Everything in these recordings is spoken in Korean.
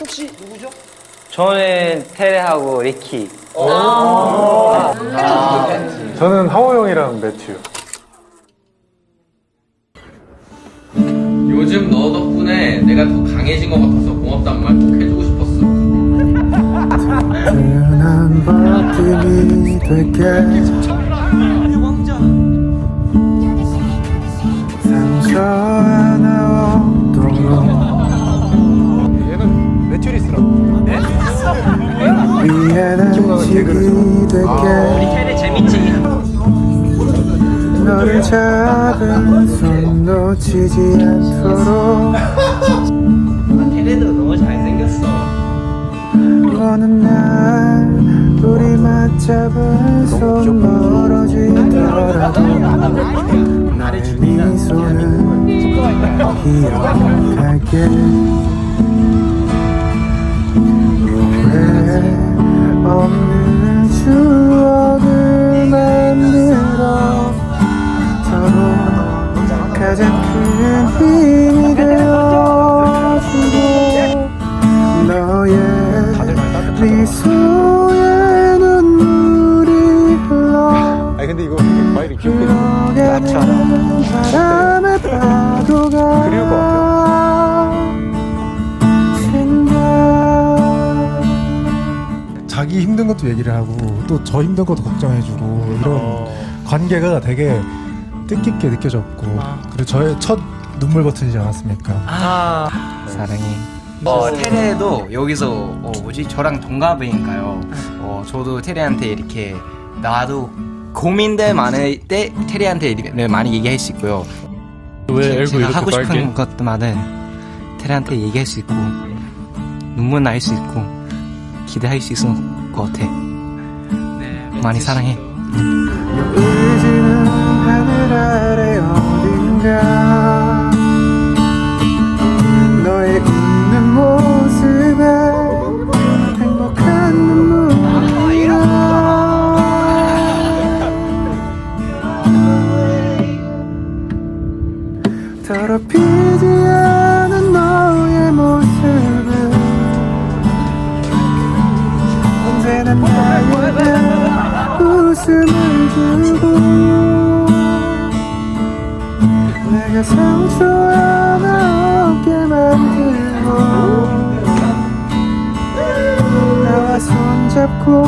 혹시 누구죠? 저는 테레하고 리키. 저는 하호 형이랑 매튜. 요즘 너 덕분에 내가 더 강해진 것 같아서 고맙단 말꼭 해주고 싶었어. 난 버팀이 될게 시기 될게 테레 재밌지? 너를 잡은 손 놓치지 않도록. 테레도 너무 잘생겼어. 어느 날 우리 맞잡은 손 멀어지더라도 나의 미소는 기억할게 자기 힘든 것도 얘기를 하고 또 저 힘든 것도 걱정해주고 이런 관계가 되게 뜻깊게 느껴졌고 그리고 저의 첫 눈물 버튼이지 않았습니까? 사랑해. 어, 테레도 여기서 어, 뭐지 저랑 동갑이니까요. 어, 저도 테레한테 이렇게 나도 고민들 많을 때 테레한테 이렇게 많이 얘기할 수 있고요. 왜 제가 하고 싶은 것들만은 테레한테 얘기할 수 있고 눈물 날 수 있고 기대할 수 있을 것 같아. 많이 사랑해. 이제는 하늘 아 웃음을 주고 내가 상처 하나 없게 만들고 나와 손잡고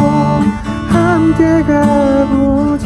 함께 가보